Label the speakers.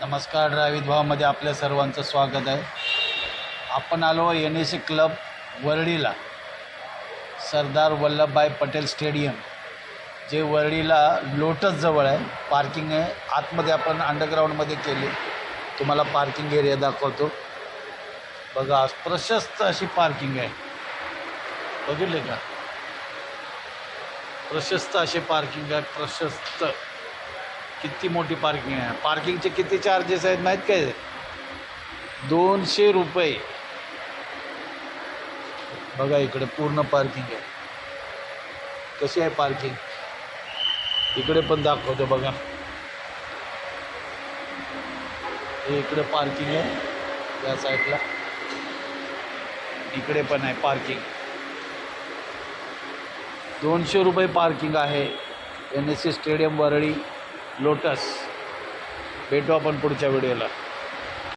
Speaker 1: नमस्कार ड्रावित भावामध्ये आपल्या सर्वांचं स्वागत आहे. आपण आलो एन ए सी क्लब वरळीला सरदार वल्लभभाई पटेल स्टेडियम जे वरळीला लोटसजवळ आहे. पार्किंग आहे. आतमध्ये आपण अंडरग्राऊंडमध्ये केली. तुम्हाला पार्किंग एरिया दाखवतो. बघा प्रशस्त अशी पार्किंग आहे. बघितले का? प्रशस्त असे पार्किंग आहे. प्रशस्त. किती मोठी पार्किंग आहे? पार्किंगचे किती चार्जेस आहेत माहीत काय? दोनशे रुपये. बघा इकडे पूर्ण पार्किंग आहे. कशी आहे पार्किंग इकडे पण दाखवतो बघा. हे इकडे पार्किंग आहे या साईडला इकडे पण आहे पार्किंग दोनशे रुपये पार्किंग आहे. N S C stadium Worli. Lotus. भेटू आपण पुढच्या व्हिडिओला.